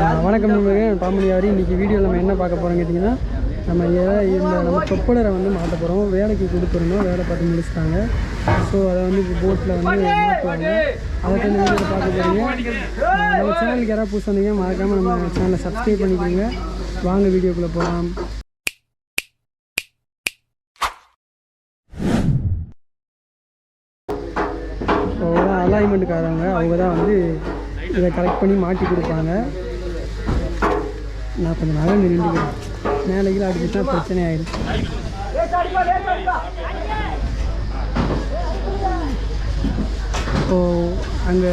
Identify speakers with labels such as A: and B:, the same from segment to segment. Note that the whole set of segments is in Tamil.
A: வணக்கம் நண்பர்களே. பாமணியாரி இன்றைக்கி வீடியோவில் நம்ம என்ன பார்க்க போகிறோம் கேட்டிங்கன்னா நம்ம இந்த நம்ம தொப்பலரை வந்து மாட்ட போகிறோம் வேலைக்கு கொடுத்துருந்தோம் வேலை பார்த்து முடிச்சிட்டாங்க. ஸோ அதை வந்து இப்போ போட்டில் வந்து மாற்றுவாங்க. அதை தான் வீடியோவில் பார்க்க போகிறீங்க நம்ம சேனலுக்கு யாராவது புதுசு வந்தீங்க மறக்காமல் நம்ம சேனலை சப்ஸ்கிரைப் பண்ணிக்கோங்க. வாங்க வீடியோக்குள்ளே போகலாம் அலைன்மெண்ட்டுக்காரவங்க அவங்க தான் வந்து இதை கலெக்ட் பண்ணி மாட்டி கொடுப்பாங்க. நான் கொஞ்சம் நகர்ந்து நின்றுக்கிறேன் மேலே கீழே அடிச்சுட்டா பிரச்சனை ஆயிடும் இப்போது அங்கே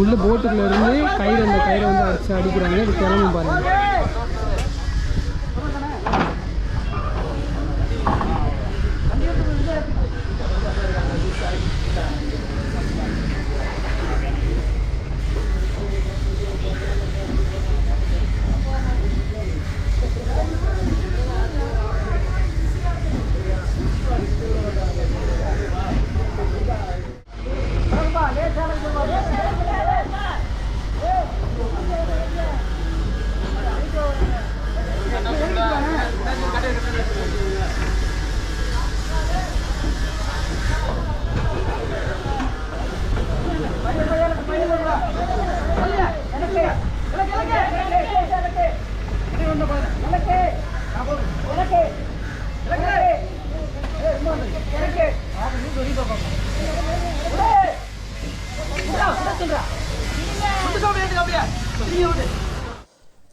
A: உள்ள போட்டுக்குள்ளேருந்து கயிறு அந்த கயிறை வந்து அடிச்சு அடிக்கிறாங்க. இது திறமும் பாருங்கள்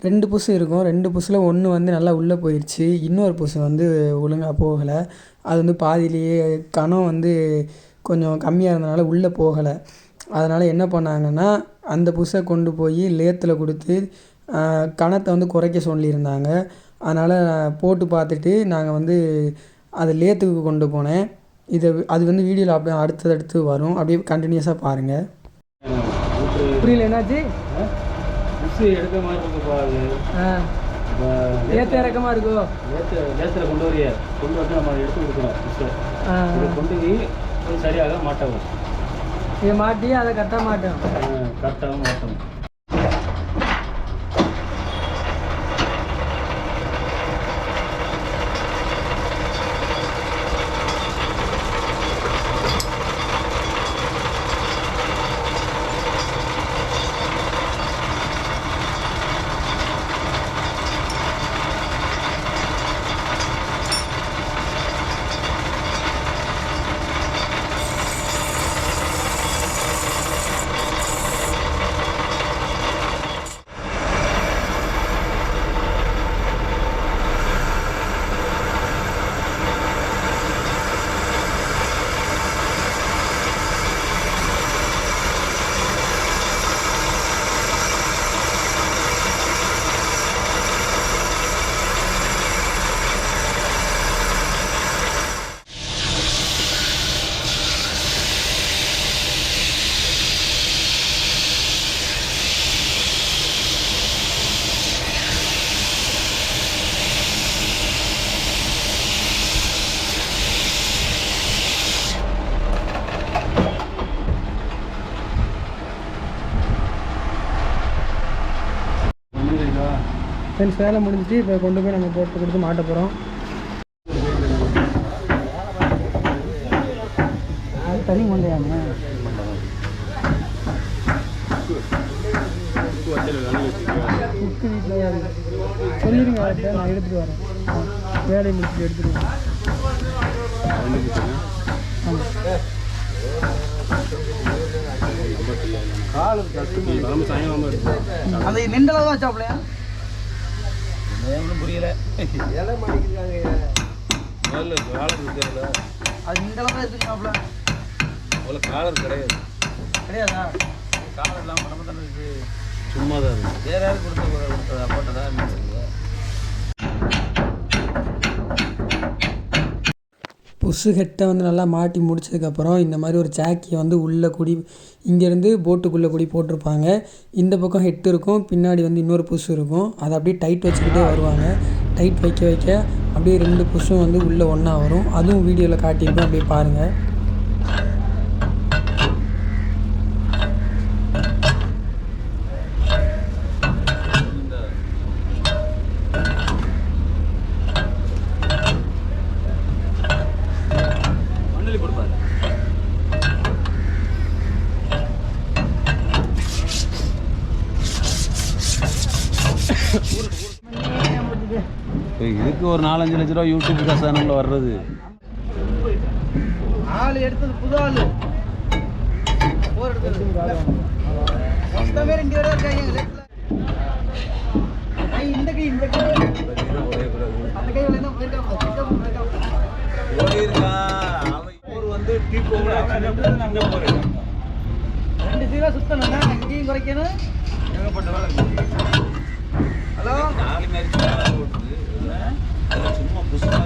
A: ரெண்டு புசு இருக்கும். ரெண்டு புசில் ஒன்று வந்து நல்லா உள்ளே போயிடுச்சு இன்னொரு புசு வந்து ஒழுங்காக போகலை. அது வந்து பாதியிலேயே கணம் வந்து கொஞ்சம் கம்மியாக இருந்தனால உள்ளே போகலை. அதனால் என்ன பண்ணாங்கன்னா அந்த புசை கொண்டு போய் லேத்தில் கொடுத்து கணத்தை வந்து குறைக்க சொல்லியிருந்தாங்க. அதனால் போட்டு பார்த்துட்டு நாங்கள் வந்து அதை லேத்துக்கு கொண்டு போனேன். இதை அது வந்து வீடியோவில் அப்படியே அடுத்தது அடுத்து வரும். அப்படியே கண்டினியூஸாக பாருங்கள் புரியல என்னாச்சு
B: எடுக்க மாதிரி இருக்குப்பா அது. இப்போ
A: ஏற்ற இறக்கமாக இருக்கோ?
B: நேற்று நேரத்தில் கொண்டு வரைய. கொண்டு வந்து நம்ம எடுத்து கொடுக்கணும் கொண்டு போய் சரியாக மாட்டவும்.
A: இதை மாட்டி அதை கட்ட மாட்டோம்
B: கரெக்டாக மாட்டணும்.
A: ஃப்ரெண்ட்ஸ் வேலை முடிஞ்சிட்டு இப்போ கொண்டு போய் நம்ம போட்டு கொடுத்து மாட்ட போகிறோம் தனி கொண்டையாங்க புக்கு வீட்டில் சொல்லிடுங்க அவர்கிட்ட நான் எடுத்துகிட்டு வரேன். வேலையை முடிச்சுட்டு எடுத்துகிட்டு வரேன்.
C: அந்த நின்றளவு தான் சாப்பிடலையா
B: ஒன்றும் புரியல? நல்ல காலர் இருக்கிறதுல
C: அது நின்றளவு தான் எடுத்து சாப்பிடல
B: அவ்வளோ காலர் கிடையாது.
C: கிடையாதா? காலம் இல்லாமல் நம்ம தானே இருக்கு.
B: சும்மா தான் இருக்கு
C: வேற யாரும் கொடுத்த போட்டதா? என்ன
A: புஷு ஹெட்டை வந்து நல்லா மாட்டி முடிச்சதுக்கப்புறம் இந்த மாதிரி ஒரு சாக்கியை வந்து உள்ளே குடி இங்கேருந்து போட்டுக்குள்ளே குடி போட்டிருப்பாங்க. இந்த பக்கம் ஹெட் இருக்கும் பின்னாடி வந்து இன்னொரு புஷ் இருக்கும். அதை அப்படியே டைட் வச்சுக்கிட்டே வருவாங்க. டைட் வைக்க வைக்க அப்படியே ரெண்டு புஷும் வந்து உள்ளே ஒன்றா வரும். அதுவும் வீடியோவில் காட்டியிருப்பேன் அப்படியே பாருங்கள்
D: இதுக்கு ஒரு நாலஞ்சு லட்ச ரூபா யூடியூப் கசானம்ல வர்றது.
C: ஆள் எடுத்தது புது ஆள் இந்த கை இந்த கை. அந்த கை போயிருக்காங்க
D: வந்து
C: ரெண்டு சீரா சுத்தணும்னா இங்கேயும் குறைக்கணும்.
D: புதுசா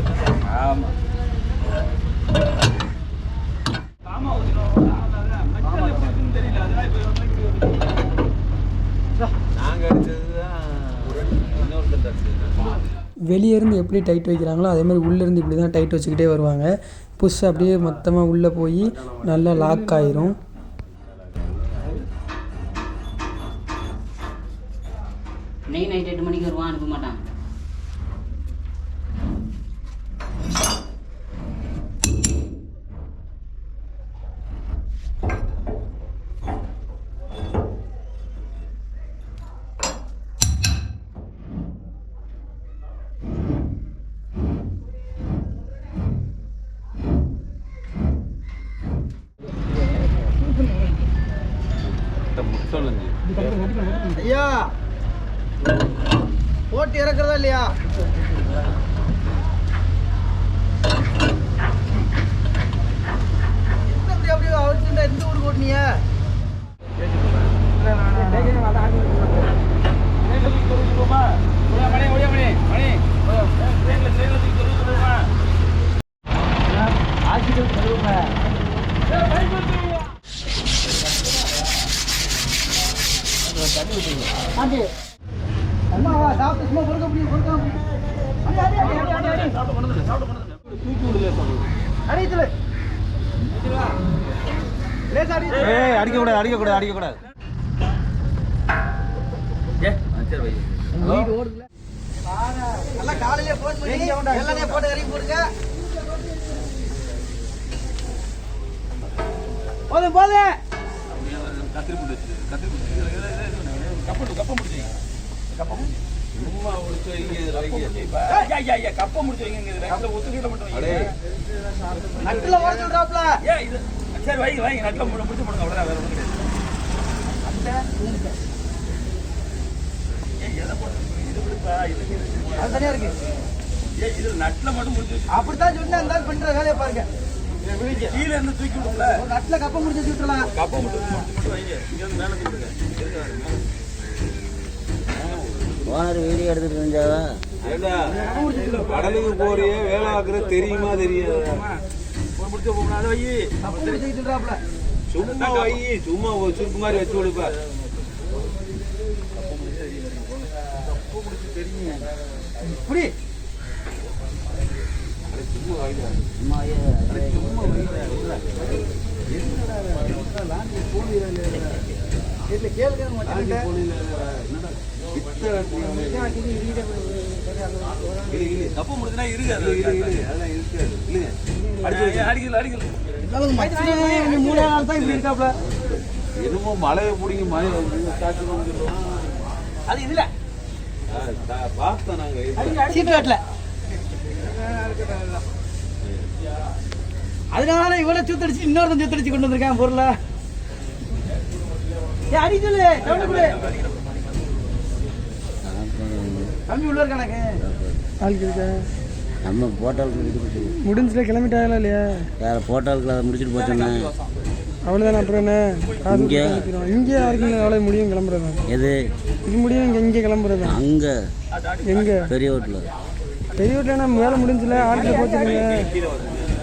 D: ஆமா. நாங்க அடிச்சதுதான் இன்னொருத்தர் அடிச்சது
A: வெளியே இருந்து எப்படி டைட் வைக்கிறாங்களோ அதே மாதிரி உள்ளே இருந்து இப்படி தான் டைட் வச்சுக்கிட்டே வருவாங்க. புஷ் அப்படியே மொத்தமாக உள்ளே போய் நல்லா லாக் ஆயிரும்.
E: இன்னைக்கு நைட் எட்டு மணிக்கு வருவான் அனுப்ப மாட்டான்.
C: போட்டு இறக்குறதா இல்லையா? என்ன இப்படி அப்படியே அடிச்சுட்டா எந்த ஊர் போட்டினீங்க அம்மா வா சாப்பிட்டு சும்மா பொறுக்க முடியும் பொறுக்க முடியும் அடி, அடி, அடி, அடி, அடி,
D: அடிக்க கூடாது அடிக்க கூடாது அடிக்க கூடாது
C: நல்லா காலையிலே phone பண்ணி, வெள்ளனே போட்டு இறக்கி போடுங்க. போதும் போதும் நட்டுல ஓட சொல்றாப்ல அது தனியா இருக்கு அப்படித்தான் சொன்னேன் அந்த ஆள் பண்ற வேலையை பாருங்க.
D: கீழே இருந்து தூக்கி விடுங்கள
C: நட்டுல கப்ப முடிச்சு விட்டுறலாம்
D: கப்ப மட்டும் மட்டும் வைங்க மேல
E: ஓனர் வீடியோ எடுத்துட்டு இருந்தாவா
D: கடலுக்கு போறியே வேலை ஆக்குறது தெரியுமா தெரியாதா? சும்மா வை சும்மா சுருக்கு மாதிரி வச்சு கொடுப்ப.
C: இப்படி இதுல கேளுங்க மாட்டேன்
D: தப்பு முடிஞ்சுனா இருக்காது அதெல்லாம் இருக்காது. இல்லைங்க. அடிக்கல அடிக்கல
C: மூணு நாள் தான் இப்படி இருக்காப்ல.
D: என்னமோ மழையை பிடிங்க மழை
C: அது இதுல.
D: பார்த்தோம் நாங்க
C: சீட்டு கட்டல. அதனால இவ்வளவு சூத்தடிச்சு இன்னொருத்தன் சூத்தடிச்சு கொண்டு வந்திருக்கேன் பொருளை. ஏ அடி சொல்லு கவனம் கொடு தம்பி உள்ள இருக்கானக்கு
A: ஆளுக்கு இருக்கா?
E: நம்ம போட்டோவுக்கு இது கொடுத்து
A: முடிஞ்சுல கிளம்பிட்டாங்களா இல்லையா?
E: வேற போட்டோவுக்கு அதை முடிச்சுட்டு போச்சோன்னே
A: அவ்வளோதானே அப்புறம் என்ன?
E: இங்கே?
A: இங்கே யாருக்குங்க அவ்வளோ முடியும் கிளம்புறது?
E: எது?
A: இது முடியும் இங்கே இங்கே கிளம்புறது?
E: அங்கே.
A: எங்கே?
E: பெரிய வீட்டில்
A: பெரிய நம்ம வேலை முடிஞ்சுல ஆட்டில் போச்சுருங்க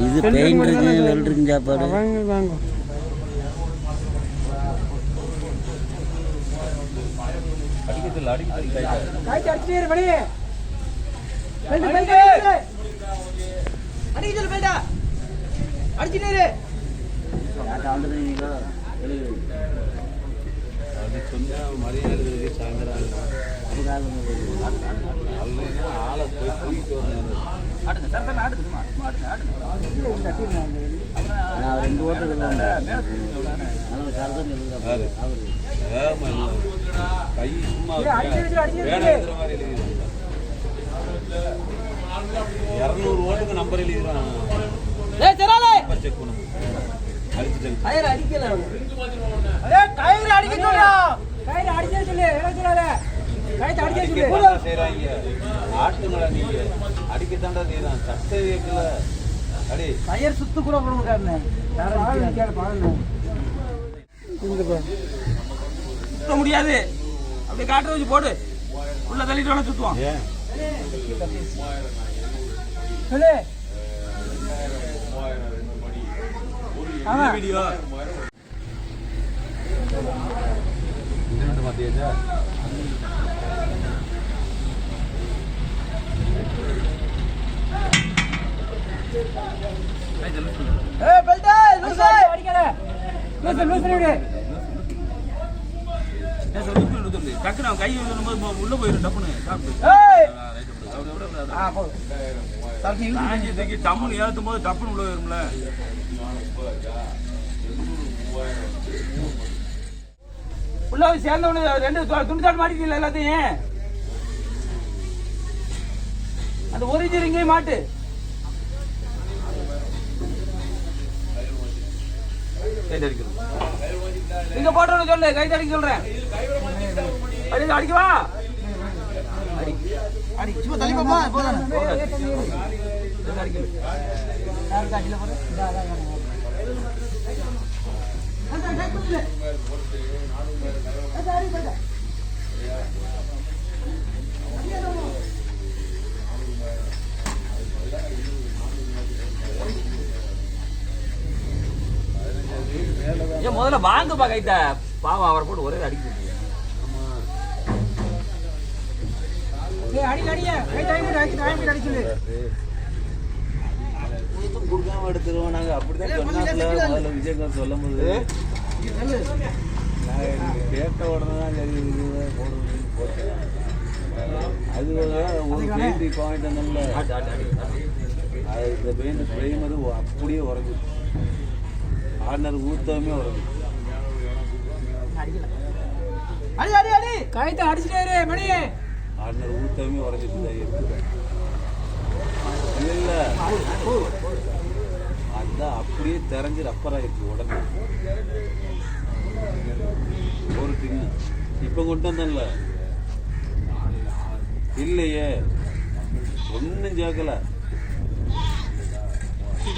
E: இது பெயிண்ட் இருக்கு சாப்பாடு.
A: வாங்க வாங்கும்
D: அடிக்கல அடிக்கல
C: காய்ச்சி அடிச்சுட்டே இரு, மணி பெல்ட், பெல்ட், பெல்ட். அடிக்க சொல்லு பெல்ட்டா. அடிச்சுட்டே இரு.
D: அது சொன்னா மரியாதை இருக்கு சாயந்தரம். அல்லைன்னா ஆளை போய் தூக்கிட்டு வரணும்.
E: நான் ரெண்டு ஓட்டு சரதான்
D: யாரு? ஆமா, இல்ல. கை சும்மா
C: ஏய், அடிச்சு வச்சு, அடிச்சு
D: மாதிரி எழுதிடுறான். இருநூறு ஓட்டுக்கு நம்பர் எழுதிடுறான். செக் பண்ணும் அடிச்சு செக்
C: கயிறு அடிக்கல அதே கயிறு அடிக்க சொல்றா சொல்லு. சொல்லாத சொல்லு.
D: செய்றாங்க. ஆட்டுங்களா நீங்க சட்டை வைக்கல அடி.
C: கயிறு சுத்து கூட போட முடியாது
F: சுத்த முடியாது. அப்படியே காட்டுற வச்சு போடு. உள்ள தள்ளிட்டு வேணா சுத்துவான். வீடியோ
D: மாத்தியாச்சா
C: ஏய் பெல்ட் லூசு. அடிக்கல லூசு லூசு விடு.
F: டக்குனு அவன் கை வரும்போது உள்ள போயிடும் டப்புனு சாப்பிட்டு டம்முன்னு ஏற்றும் போது டப்புனு உள்ள வரும்ல. உள்ள சேர்ந்த உடனே ரெண்டு து- துண்டு சாட்டு மாட்டிக்கல எல்லாத்தையும்? அந்த ஒரிஜினல் இங்கேயும் மாட்டு. இங்க போட்டோன்னு சொல்லு கை தடிக்க சொல்றேன். அடி அடிக்கவா அடி
C: அடி சும்மா தள்ளி பாப்பா போதானே
F: அடிக்கணும்
C: யாருக்கு அடியில போற இதா இதா
F: ஏன் முதல்ல வாங்கப்பா கைத்த. பாவம் அவரை போட்டு ஒரே அடிக்க.
D: கொடுக்காம எடுத்துருவோம். நாங்க அப்படிதான் முதல்ல விஜயகாந்த் சொல்லும் போது கேட்ட உடனே தான் சரி போடுறது போட்டேன். அது ஒரு- பெயிண்ட் பாயிண்ட் அந்த அது இந்த பெயிண்ட் பிரைமர் அப்படியே உறங்குது ஆர்னர் ஊத்தாமே உறங்குது
C: அடி அடி அடி. கைத்தை அடிச்சிட்டே இரு மணி.
D: ஆர்னர் ஊத்தமே உறைஞ்சிட்டு இருக்கு இல்லை. இல்ல அதான் அப்படியே தெரிஞ்சு ரப்பர் ஆயிருக்கு உடனே ஒரு டின்னு இப்போ கொண்டு வந்தேன்ல. இல்லையே. ஒன்றும் சேர்க்கல ஆயிருச்சு ஒரு டின்னு இந்த காமிக்க பாருங்க வீடியோ காமிக்க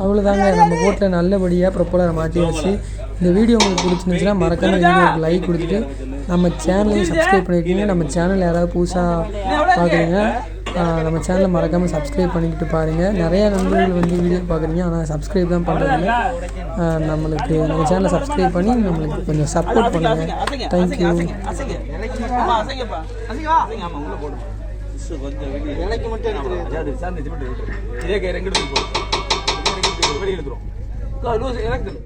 A: அவ்வளோதாங்க நம்ம போட்டில் நல்லபடியாக ப்ரொப்பலரை மாட்டியாச்சு இந்த வீடியோ உங்களுக்கு பிடிச்சிருந்துச்சுன்னா மறக்காம வீடியோக்கு லைக் கொடுத்துட்டு நம்ம சேனலையும் சப்ஸ்கிரைப் பண்ணியிருக்கீங்க நம்ம சேனல் யாராவது புதுசாக பார்க்குறீங்க நம்ம சேனலை மறக்காமல் சப்ஸ்கிரைப் பண்ணிக்கிட்டு பாருங்கள் நிறையா நண்பர்கள் வந்து வீடியோ பார்க்குறீங்க ஆனால் சப்ஸ்கிரைப் தான் பண்ணுறதில்ல நம்மளுக்கு நம்ம சேனலை சப்ஸ்கிரைப் பண்ணி நம்மளுக்கு கொஞ்சம் சப்போர்ட் பண்ணுங்கள் தேங்க்யூ
F: போடு
D: கொஞ்சம் வெளியே.
C: இலைக்கு மட்டும்
F: அது மட்டும் விட்டுரு. இதே கை ரெண்டு எடுத்து போடு வெளியே இழுத்துரும். லூஸ் இறக்குது